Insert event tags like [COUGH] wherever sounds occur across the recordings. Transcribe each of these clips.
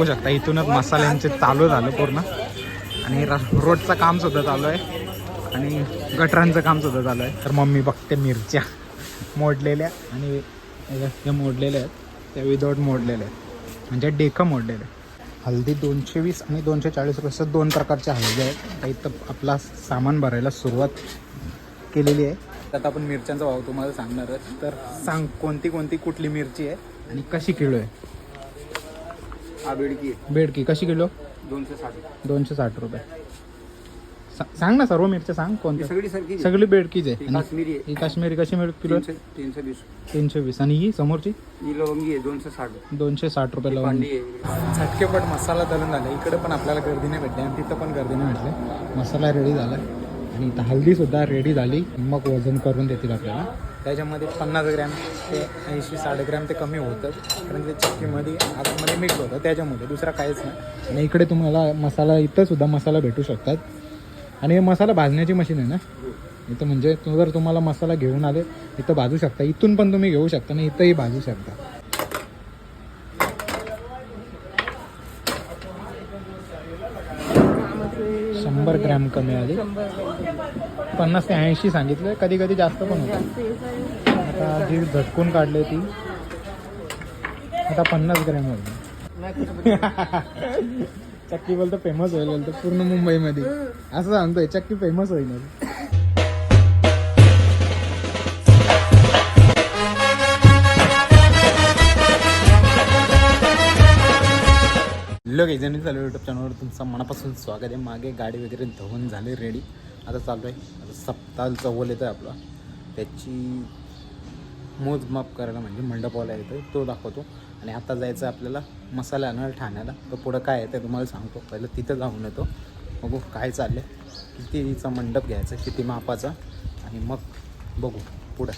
बघू शकता इथूनच मसाल्यांचे चालू झालं पूर्ण. आणि र- रोडचं काम सुद्धा चालू आहे. आणि गटरांचं काम सुद्धा चालू आहे. तर मम्मी बघते मिरच्या मोडलेल्या आणि हे जे मोडलेल्या आहेत. त्या विदाऊट मोडलेल्या आहेत. म्हणजे डेकं मोडलेले हल्दी दोनशे वीस आणि दोनशे चाळीस रुपये असं दोन प्रकारच्या हळदी आहेत. तर इथं आपला सामान भरायला सुरुवात केलेली आहे. आता आपण मिरच्यांचा भाव तुम्हाला सांगणार आहे. तर सांग कोणती कोणती कुठली मिरची आहे आणि कशी किलो आहे? हा बेडकी. बेडकी. कशी किलो? दोनशे साठ. दोनशे साठ रुपये. सा- सांग ना सर्व मिरच्या सांग ही कोणत्या सगळी सारखी सगळी बेडकीच आहे. ही आणि काश्मीरी आहे. ही काश्मीरी कशी मिळत किलो तीनशे तीनशे वीस. तीनशे वीस. आणि ही समोरची? ही लवंगी आहे दोनशे साठ. दोनशे साठ रुपये लावून पांडी आहे. झटकेपट मसाला तळून झाला इकडे पण आपल्याला गर्दी नाही भेटली. आणि तिथं पण गर्दी नाही भेटली. मसाला रेडी झाला आणि इथं हल्दीसुद्धा रेडी झाली. मग वजन करून देतील आपल्याला. त्याच्यामध्ये पन्नास ग्रॅम ते ऐंशी साठ ग्रॅम ते कमी होतं. कारण ते चक्कीमध्ये आतमध्ये मिक्स होतं. त्याच्यामध्ये दुसरा काहीच नाही. आणि इकडे तुम्हाला मसाला इथं सुद्धा मसाला भेटू शकतात. आणि हे मसाला भाजण्याची मशीन आहे ना? इथं म्हणजे जर तुम्हाला मसाला घेऊन आले इथं भाजू शकता. इथून पण तुम्ही घेऊ शकता आणि इथंही भाजू शकता. शंभर ग्रॅम कमी आली पन्नास ते ऐंशी सांगितलं कधी कधी जास्त पण होतं. आता जी झटकून काढली ती. आता पन्नास ग्रॅम होईल. [LAUGHS] चक्की बोलतो फेमस होईल. बोलतो पूर्ण मुंबईमध्ये. असं सांगतोय चक्की फेमस होईल. लोक एजंट चालू यूट्यूब चॅनलवर तुमचं मनापासून स्वागत आहे. मागे गाडी वगैरे धुवून झाली रेडी आता चालू आहे. आता सप्ताह चवल येतं आहे आपला. त्याची मोजमाप करायला म्हणजे मंडपवाला येतो तो दाखवतो. आणि आता जायचं आहे आपल्याला मसाला आणायला ठाण्याला. तर पुढं काय आहे ते तुम्हाला सांगतो. पहिलं तिथं जाऊन येतो. बघू काय चाललं कितीचा मंडप घ्यायचा किती मापाचा. आणि मग बघू. पुढं.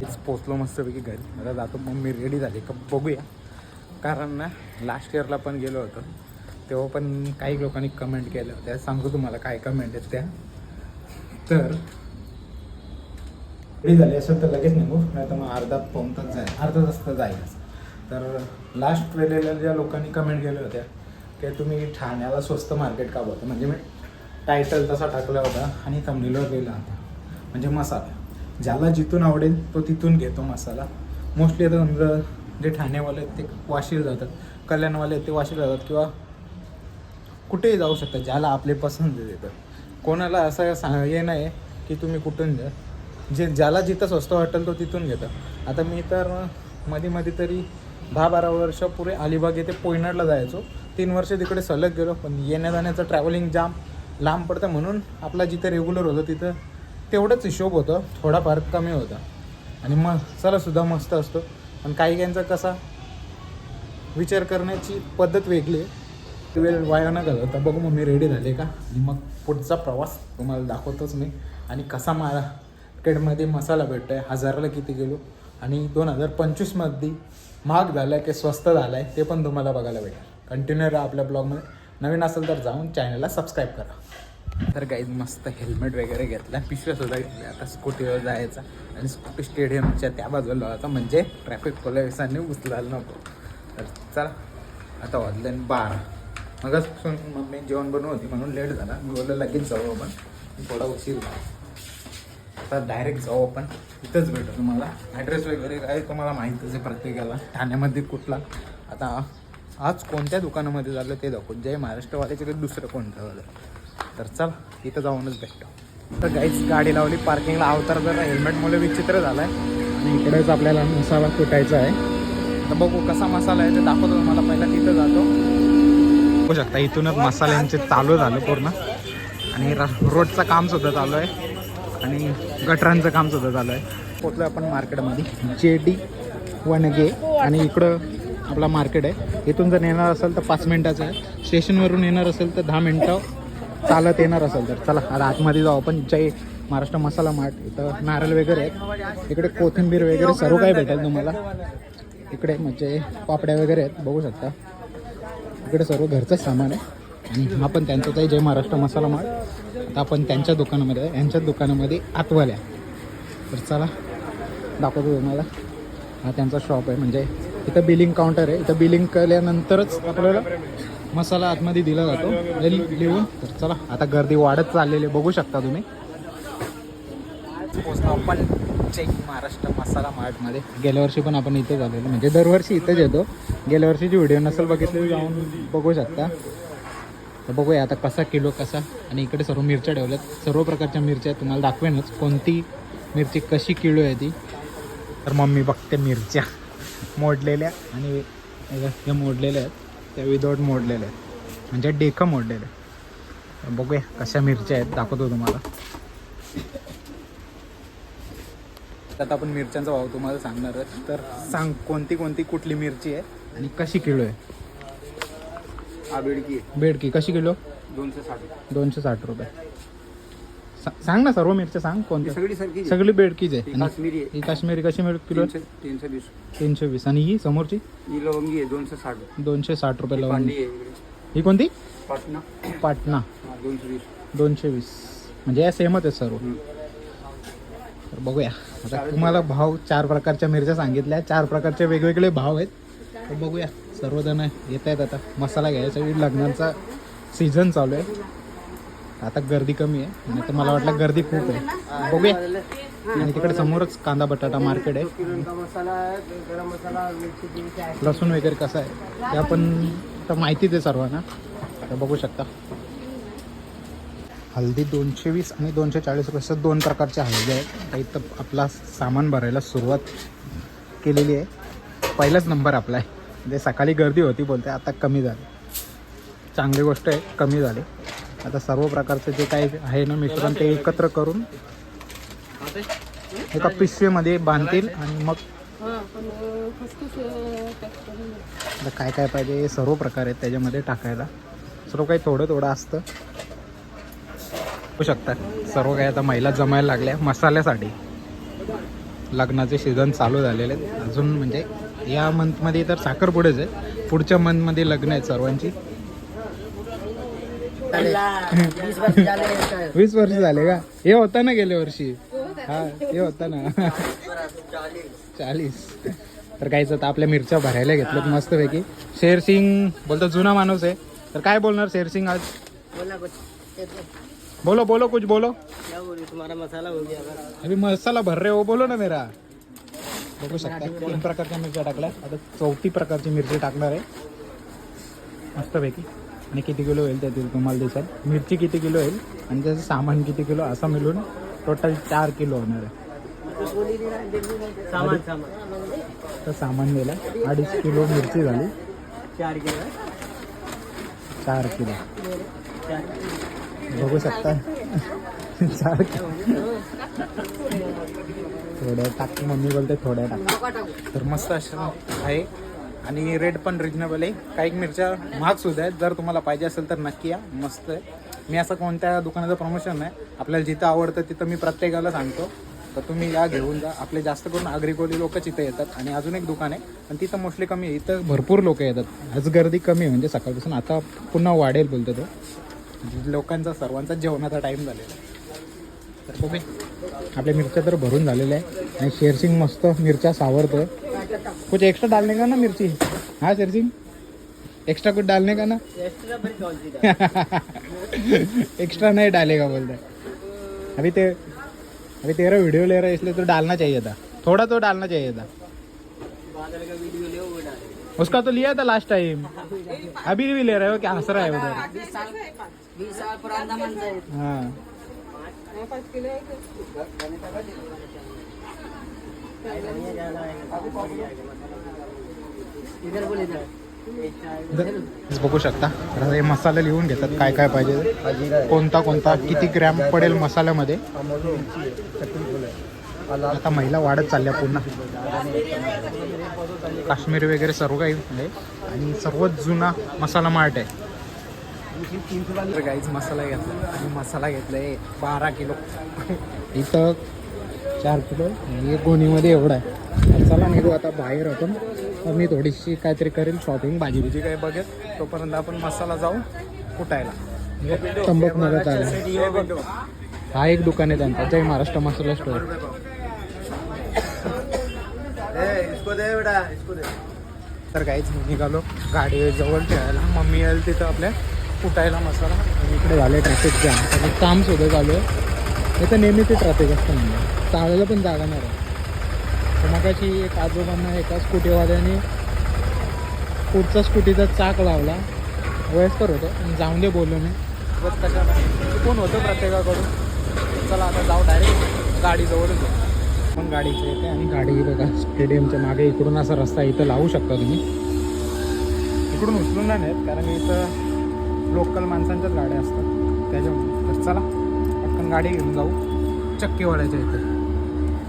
तेच पोचलो मस्तपैकी घरी. आता जातो. मग मी रेडी झाली. का बघूया. कारण ना लास्ट इयरला पण गेलो होतो. तेव्हा पण काही लोकांनी कमेंट केल्या होत्या. सांगतो तुम्हाला काय कमेंट आहेत त्या. तर रेडी झाली असेल तर लगेच निघू. नाही तर मग अर्धा पाऊन तास जाईल. अर्धा तास तर जाईलच. तर लास्ट वेळेला ज्या लोकांनी कमेंट केल्या होत्या की तुम्ही ठाण्याला स्वस्त मार्केट का बोलता? म्हणजे मी टायटल तसा टाकला होता आणि थंबनेलवर गेला होता. म्हणजे मसाला. ज्याला जिथून आवडेल तो तिथून घेतो मसाला. मोस्टली आता समजा जे ठाणेवाले आहेत ते वाशीला जातात कल्याणवाले आहेत ते वाशीला जातात किंवा कुठेही जाऊ शकतात ज्याला आपले पसंत देतात. कोणाला असं सांग हे नाही की तुम्ही कुठून द्या जे ज्याला जिथं स्वस्त वाटेल तो तिथून घेतात आता मी तर मध्ये मध्ये तरी दहा बारा वर्षापूर्वी अलिबाग येथे पोयनाडला जायचो. तीन वर्ष तिकडे सलग गेलो पण येण्या जाण्याचं ट्रॅव्हलिंग जाम लांब पडतं म्हणून आपला जिथं रेग्युलर होतं तिथं तेवढंच हिशोब होतं थोडाफार कमी होता. आणि मसालासुद्धा मस्त असतो. पण काही काहींचा कसा विचार करण्याची पद्धत वेगळी आहे. वेळ वाया न घालवता बघू मग मी रेडी झाले का? आणि मग पुढचा प्रवास तुम्हाला दाखवतोच मी. आणि कसा मार्केटमध्ये मसाला भेटतो आहे हजाराला किती गेलो? आणि दोन हजार पंचवीसमध्ये महाग झाला आहे की स्वस्त झाला आहे ते पण तुम्हाला बघायला भेटेल. कंटिन्यू राहा आपल्या ब्लॉगमध्ये नवीन असेल तर जाऊन चॅनलला सबस्क्राईब करा. तर काही मस्त हेल्मेट वगैरे घेतला. पिशव्यासुद्धा घेतल्या. आता स्कूटीवर जायचा. आणि स्कूटी स्टेडियमच्या त्या बाजूला लावायचा म्हणजे ट्रॅफिक पोलिसांनी उचलायला नको. तर चला. आता वाजले बारा. मगापासून मम्मी जेवण बनवून होती म्हणून लेट झाला. मी बोललो लगेच जाऊ आपण. थोडा उशीर झाला आता डायरेक्ट जाऊ आपण. इथंच भेटू तुम्हाला. ॲड्रेस वगैरे काय तुम्हाला माहीतच आहे प्रत्येकाला. ठाण्यामध्ये कुठला. आता आज कोणत्या दुकानामध्ये झालं ते दाखवून. जय महाराष्ट्रवाल्याचे दुसरं कोणतं झालं? तर चल इथं जाऊनच भेटतो तर गाईच गाडी लावली पार्किंगला अवतार जर हेल्मेटमुळे विचित्र झाला आहे आणि इकडेच आपल्याला मसाला कुटायचा आहे तर बघू कसा मसाला आहे ते दाखवतो तुम्हाला. पहिला तिथं जातो. बघू शकता इथूनच मसाल्यांचे चालू झालं पूर्ण. आणि रोडचं काम सुद्धा चालू आहे. आणि गटरांचं काम सुद्धा चालू आहे. पोचलो आपण मार्केटमध्ये. जे डी वनगे आणि इकडं आपला मार्केट आहे. इथून जर येणार असेल तर पाच मिनटाचं आहे. स्टेशनवरून येणार असेल तर दहा मिनटं. चालत येणार असेल तर. चला आता आतमध्ये जाऊ आपण. जय महाराष्ट्र मसाला मार्ट. इथं नारळ वगैरे आहेत. इकडे कोथिंबीर वगैरे सर्व काही भेटेल तुम्हाला. इकडे म्हणजे पापड्या वगैरे आहेत. बघू शकता. इकडे सर्व घरचंच सामान आहे. आणि आपण त्यांचं त्यांचाच आहे. जय महाराष्ट्र मसाला मार्ट. आता आपण त्यांच्या दुकानामध्ये यांच्याच दुकानामध्ये आतवाल्या तर चला दाखवतो तुम्हाला. हा त्यांचा शॉप आहे. म्हणजे इथं बिलिंग काउंटर आहे. इथं बिलिंग केल्यानंतरच आपल्याला मसाला आतमध्ये दिला जातो. लिहून तर चला आता गर्दी वाढत चाललेली आहे. बघू शकता तुम्ही. आपण चेक महाराष्ट्र मसाला मार्टमध्ये. गेल्या वर्षी पण आपण इथेच आलेलो म्हणजे दरवर्षी इथेच येतो. गेल्या वर्षीची व्हिडिओ नसेल बघितली जाऊन बघू शकता. तर बघूया आता कसा किलो कसा. आणि इकडे सर्व मिरच्या ठेवल्यात. सर्व प्रकारच्या मिरच्या. तुम्हाला दाखवेनच कोणती मिरची कशी किलो आहे ती. तर मम्मी बघते मिरच्या. मोडलेल्या आणि हे मोडलेल्या आहेत. त्या विदाऊट मोडलेल्या आहेत. म्हणजे डेकं मोडलेलं आहे तर बघूया कशा मिरच्या आहेत. दाखवतो तुम्हाला. आता आपण मिरच्यांचा भाव तुम्हाला सांगणारच तर सांग कोणती कोणती कुठली मिरची आहे आणि कशी किलो आहे? हा बेडकी आहे. बेडकी कशी किलो? दोनशे साठ दोनशे साठ रुपये. सा- सांग ना सर्व मिरच्या सांग ही कोणत्या? सगळी सारखी सगळी बेडकीच आहे. ही आणि काश्मीरी आहे. ही काश्मीरी कशी मिळत किलो? तीनशे तीनशे वीस तीनशे वीस आणि ही समोरची? ही लवंगी आहे दोनशे साठ. दोनशे साठ रुपये लावून आहे इकडे. ही कोणती? पाटणा. पाटणा. हा, दोनशे वीस दोनशे वीस म्हणजे या सेमच आहेत सर्व. हम्म. तर बघूया. आता तुम्हाला भाव चार प्रकारच्या मिरच्या सांगितल्या. चार प्रकारचे वेगवेगळे भाव आहेत. तर बघूया. सर्वजण येत आहेत आता. मसाला घ्यायसाठी लग्नाचा सीझन चालू आहे. आता गर्दी कमी आहे. नाही तर मला वाटलं गर्दी खूप आहे. बघूया. आणि तिकडे समोरच कांदा बटाटा मार्केट आहे. लसूण वगैरे कसं आहे ते आपण तर माहितीच आहे सर्वांना. तर बघू शकता. हल्दी दोनशे वीस आणि दोनशे चाळीस रुपये असं दोन प्रकारच्या हळदी आहेत. तर इथं आपला सामान भरायला सुरुवात केलेली आहे. पहिलाच नंबर आपला आहे. म्हणजे सकाळी गर्दी होती बोलते आता कमी झाली. चांगली गोष्ट आहे कमी झाली. आता सर्व प्रकारचं जे काही आहे ना मिश्रण ते एकत्र करून एका पिशवीमध्ये बांधतील आणि मग आता काय काय पाहिजे हे सर्व प्रकार आहेत त्याच्यामध्ये टाकायला. सर्व काही थोडं थोडं असतं. होऊ शकतात. सर्व काही आता महिला जमायला लागल्या मसाल्यासाठी. लग्नाचे सीझन चालू झालेले आहेत. अजून म्हणजे या मंथमध्ये तर साखरपुडेच आहे. पुढच्या मंथमध्ये लग्न आहेत सर्वांची. वीस वर्ष झाले का? हे होता ना गेल्या वर्षी. हा हे होता ना. चाळीस. तर काहीच आता आपल्या मिरच्या भरायला घेतल्यात मस्तपैकी. शेरसिंग बोलतो जुना माणूस आहे. तर काय बोलणार शेरसिंग आज? बोला बोलो कुछ बोलो. क्या बोली तुम्हारा मसाला हो गया अभी मसाला भर रहे हो बोलो ना मेरा. बघू शकता तीन प्रकारच्या मिरच्या टाकल्या आता चौथी प्रकारची मिरची टाकणार आहे. मस्तपैकी. आणि किती किलो होईल त्यातील तुम्हाला दिसेल? मिरची किती किलो होईल आणि त्याचं सामान किती किलो? असं मिळून टोटल चार किलो होणार आहे. सामान सामान. तर सामान दिलं अडीच किलो मिरची झाली. चार किलो चार किलो. बघू शकता. चार किलो. थोड्या टाक. मम्मी बोलते थोड्या टाक. तर मस्त अशा आहे. आणि रेट पण रिजनेबल आहे. काही मिरच्या महाग सुद्धा आहेत. जर तुम्हाला पाहिजे असेल तर नक्की या. मस्त आहे. मी असं कोणत्या दुकानाचं प्रमोशन नाही. आपल्याला जिथं आवडतं तिथं मी प्रत्येकाला सांगतो. तर तुम्ही या घेऊन जा. आपले जास्त करून आग्रिकोली लोकच इथं येतात. आणि अजून एक दुकान आहे. पण तिथं मोस्टली कमी आहे. इथं भरपूर लोक येतात. आज गर्दी कमी म्हणजे सकाळपासून आता पुन्हा वाढेल बोलतो तो. लोकांचा सर्वांचा जेवणाचा टाईम झालेला आहे. तर बघूया. आपल्या मिरच्या तर भरून झालेल्या आहे आणि शेरसिंग मस्त मिरच्या सावरतोय. कुछ एक्स्ट्रा डालने का ना मिर्ची? हाँ शेरसिंग एक्स्ट्रा कुछ डालने का ना? एक्स्ट्रा [LAUGHS] नहीं डालेगा बोलते अभी ते अभी तेरा वीडियो ले रहा है इसलिए तो डालना चाहिए था। थोड़ा तो डालना चाहिए था। बादल का वीडियो ले वो डाल। उसका तो लिया था लास्ट टाइम अभी भी ले रहे हो क्या? हंस रहा है उधर। है। बघू शकता. हे मसाले लिहून घेतात काय काय पाहिजे. कोणता कोणता किती ग्रॅम पडेल मसाल्यामध्ये. आता महिला वाढत चालल्या पुन्हा काश्मीर वगैरे सर्व काही आहे. आणि सर्वात जुना मसाला मार्ट आहे. तर गाईच मसाला घेतला. आणि मसाला घेतलाय बारा किलो. इथं चार किलो एक गोणीमध्ये एवढा आहे. तर चला निघू आता बाहेर आपण. तर मी थोडीशी काहीतरी करेल शॉपिंग भाजी. बिजी काही बघेल तोपर्यंत आपण मसाला जाऊ कुटायला. म्हणजे तंबाखू नगरात आला. हा एक दुकान आहे त्यांचा जय महाराष्ट्र मसाला स्टोर इसको दे बेटा इसको दे. तर काहीच मी निघालो गाडी जवळ ठेवायला मम्मी येईल तिथं आपल्या कुटायला मसाला. इकडे झाले ट्रॅफिक जॅम काम सुद्धा चालू आहे इथं नेहमीच ट्रॅफिक असतं म्हणजे चालायला पण जागा नाही मगाशी एक आजोबांना एका स्कूटीवाल्याने पुढचा स्कूटीचा चाक लावला. वयस्कर होतं आणि जाऊन दे बोललो मी बस कशाला? कोण होतं प्रत्येकाकडून. चला आता जाऊ डायरेक्ट गाडीजवळच जाऊ. पण गाडीची येते आणि गाडी बघा स्टेडियमच्या मागे इकडून असा रस्ता इथं लावू शकता तुम्ही. इकडून उचलून नाही नेत कारण इथं लोकल माणसांच्याच गाड्या असतात. त्याच्यामुळे. तर चला पटकन गाडी घेऊन जाऊ. चक्कीवाड्याच्या इथे.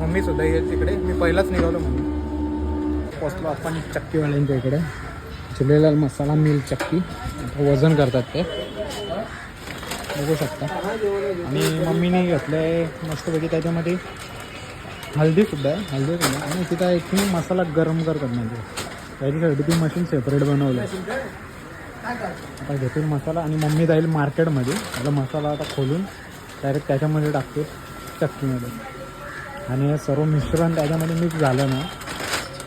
मम्मीसुद्धा येईल तिकडे. मी पहिलाच निघालो म्हणून. पोचलो आपण चक्कीवाल्यांच्या इकडे. चिलेलाल मसाला मिल चक्की. वजन करतात ते. बघू शकता. आणि मम्मीने घेतलं आहे मस्तपैकी त्याच्यामध्ये हल्दीसुद्धा आहे. हल्दी सुद्धा आणि तिथं आय मसाला गरम करतात म्हणजे त्याच्यासाठी ती मशीन सेपरेट बनवलं आहे. आता घेतील मसाला आणि मम्मी जाईल मार्केटमध्ये त्याला मसाला आता खोलून डायरेक्ट त्याच्यामध्ये टाकते चक्कीमध्ये. आणि हे सर्व मिश्रण त्याच्यामध्ये मिक्स झालं ना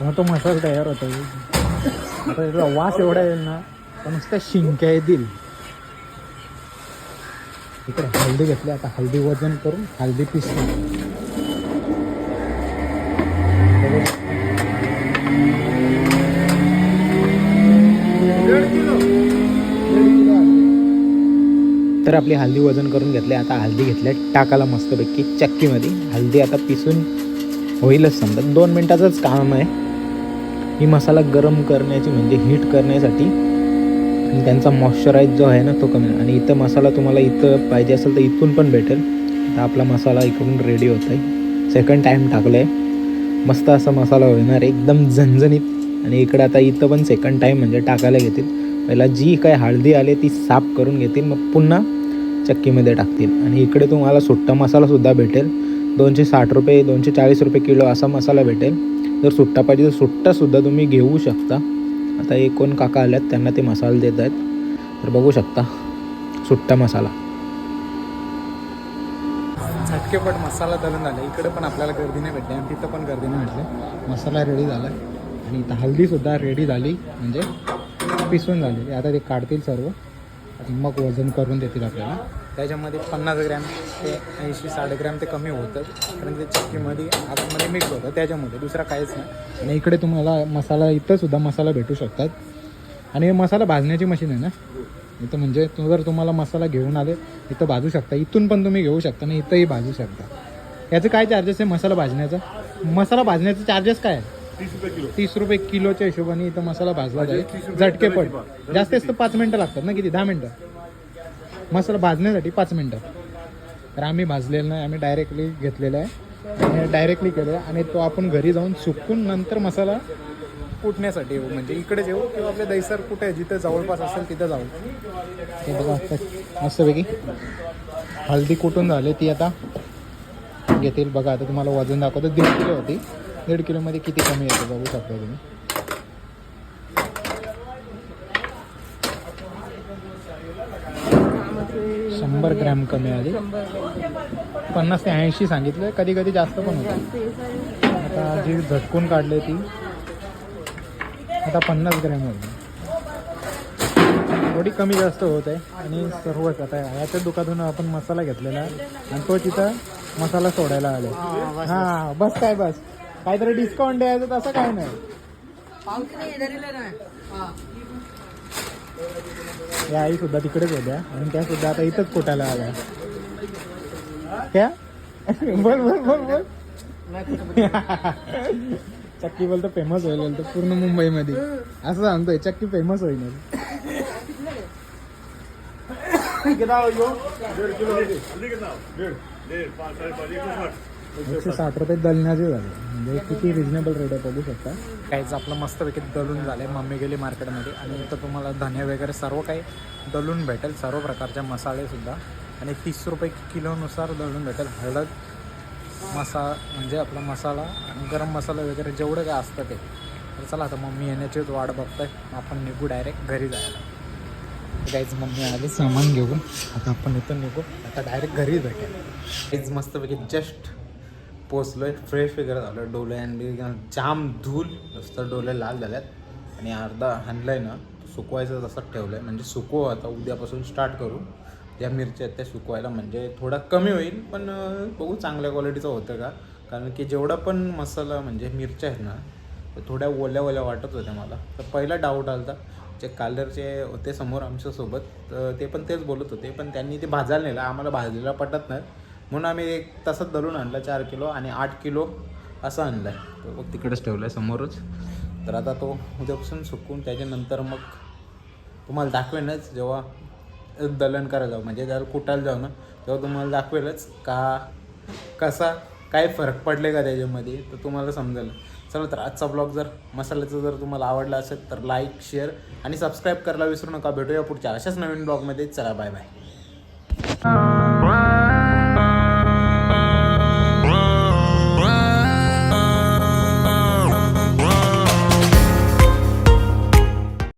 मग तो मसाला तयार होतो. आता त्याचा वास एवढा येईल ना तर नुसत्या शिंक्या येतील. इकडे हळदी घेतली आता हळदी वजन करून हळदी पिसली तर आपली हल्दी वजन करून घेतली आता हल्दी घेतल्या टाकाला मस्तपैकी चक्कीमध्ये. हल्दी आता पिसून होईलच समजा. दोन मिनटाचंच काम आहे. ही मसाला गरम करण्याची म्हणजे हीट करण्यासाठी. आणि त्यांचा मॉइश्चराईज जो आहे ना तो कमी. आणि इथं मसाला तुम्हाला इथं पाहिजे असेल तर इथून पण भेटेल. तर आपला मसाला इकडून रेडी होत आहे सेकंड टाईम टाकलं आहे मस्त असा मसाला होणार एकदम झणझणीत. आणि इकडे आता इथं पण सेकंड टाईम म्हणजे टाकायला घेतील. पहिला जी काय हळदी आली ती साफ करून घेतील. मग पुन्हा चक्कीमध्ये टाकतील. आणि इकडे तुम्हाला सुट्टा मसालासुद्धा भेटेल. दोनशे साठ रुपये दोनशे चाळीस रुपये किलो असा मसाला भेटेल. जर सुट्टा पाहिजे तर सुट्टासुद्धा तुम्ही घेऊ शकता. आता एक कोण काका आल्यात त्यांना ते मसाले देत आहेत. तर बघू शकता सुट्टा मसाला. झटकेपट मसाला दळून झाला इकडे पण आपल्याला गर्दी नाही भेटली. आणि तिथं पण गर्दी नाही भेटली. मसाला रेडी झाला. आणि इथं हल्दीसुद्धा रेडी झाली. म्हणजे पिसून झाली. आता ते काढतील सर्व. आणि मग वजन करून देतील आपल्याला. त्याच्यामध्ये पन्नास ग्रॅम ते ऐंशी साठ ग्रॅम ते कमी होतं. कारण ते चक्कीमध्ये आतमध्ये मिक्स होतं. त्याच्यामध्ये दुसरा काहीच नाही. आणि इकडे तुम्हाला मसाला इथं सुद्धा मसाला भेटू शकतात. आणि हे मसाला भाजण्याची मशीन आहे ना? इथं म्हणजे जर तुम्हाला मसाला घेऊन आले इथं भाजू शकता. इथून पण तुम्ही घेऊ शकता आणि इथंही भाजू शकता. याचं काय चार्जेस आहे मसाला भाजण्याचा? मसाला भाजण्याचे चार्जेस काय आहे तीस रुपये किलोच्या हिशोबाने इथं मसाला भाजला जाईल. झटकेपट जास्तीत जास्त पाच मिनटं लागतात ना किती? दहा मिनटं. मसाला भाजण्यासाठी पाच मिनटं. तर आम्ही भाजलेलं नाही आम्ही डायरेक्टली घेतलेला आहे. आणि डायरेक्टली केलं आणि तो आपण घरी जाऊन सुकून नंतर मसाला कुटण्यासाठी येऊ. म्हणजे इकडे येऊ किंवा आपल्या दैसर कुठे जिथं जवळपास असेल तिथं जाऊ. बघा आता मस्तपैकी. हळदी कुटून झाली ती आता. घेतील. बघा आता तुम्हाला वजन दाखवतो. दीड किलो होती. दीड किलोमध्ये किती कमी येते बघू शकता तुम्ही? शंभर ग्रॅम कमी आली पन्नास ते ऐंशी सांगितलं कधी कधी जास्त पण होतं. आता जी झटकून काढली ती आता पन्नास ग्रॅम होती थोडी कमी जास्त होत आहे आणि सर्वच आता ह्याच्या दुकानातून आपण मसाला घेतलेला आहे. आणि तो तिथं मसाला सोडायला आले हा बस काय बस. काहीतरी डिस्काउंट द्यायचं तसं काय नाही. हा. या आई सुद्धा तिकडेच होत्या आणि त्या सुद्धा आता इथंच कोटायला आल्या. त्या? बोल बोल बोल बोल. चक्की बोल तर फेमस होईल तर पूर्ण मुंबईमध्ये. असं सांगतोय चक्की फेमस होईल एकशे साठ रुपये दलण्याचे झाले. म्हणजे किती रिजनेबल रेट आहे बघू शकता. काहीच आपलं मस्तपैकी दलून झालं मम्मी गेली मार्केटमध्ये. आणि इथं तुम्हाला धने वगैरे सर्व काही दलून भेटेल सर्व प्रकारचे मसाले सुद्धा. आणि तीस रुपये किलोनुसार दळून भेटेल. हळद मसा म्हणजे आपला मसाला आणि गरम मसाला वगैरे जेवढं काय असतं ते. तर चला आता मम्मी येण्याचीच वाट बघतोय. आपण निघू डायरेक्ट घरी जायला. काहीच मम्मी आली सामान घेऊन. आता आपण इथं निघू. आता डायरेक्ट घरी भेटेल. काहीच मस्तपैकी जस्ट पोचलोय फ्रेश वगैरे झालं डोले आणि जाम धूल नुसतं डोले लाल झाल्यात आणि अर्धा आणलाय ना सुकवायचं तसंच ठेवलं आहे म्हणजे सुकवू आता उद्यापासून स्टार्ट करू. ज्या मिरच्या आहेत त्या सुकवायला म्हणजे थोडा कमी होईल पण बघू चांगल्या क्वालिटीचं होतं का? कारण की जेवढा पण मसाला म्हणजे मिरच्या आहेत ना तर थोड्या ओल्या ओल्या वाटत होत्या मला. तर पहिला डाऊट आला होता जे कालरचे होते समोर आमच्यासोबत तर ते पण तेच बोलत होते पण त्यांनी ते भाजायला नेलं. आम्हाला भाजलेला पटत नाही. म्हणून आम्ही एक तसंच धरून आणला चार किलो आणि आठ किलो असं आणलं आहे तो बघ तिकडेच ठेवलं आहे समोरच. तर आता तो उद्यापासून सुकून त्याच्यानंतर मग तुम्हाला दाखवेनच जेव्हा दलन करायला जाऊ. म्हणजे जर कुटायला जाऊ ना तेव्हा तुम्हाला दाखवेलच का कसा काय फरक पडले का त्याच्यामध्ये तर तुम्हाला समजेल. चला तर आजचा ब्लॉग जर मसाल्याचा जर तुम्हाला आवडला असेल तर लाईक शेअर आणि सबस्क्राईब करायला विसरू नका. भेटूया पुढच्या अशाच नवीन ब्लॉगमध्ये. चला बाय बाय.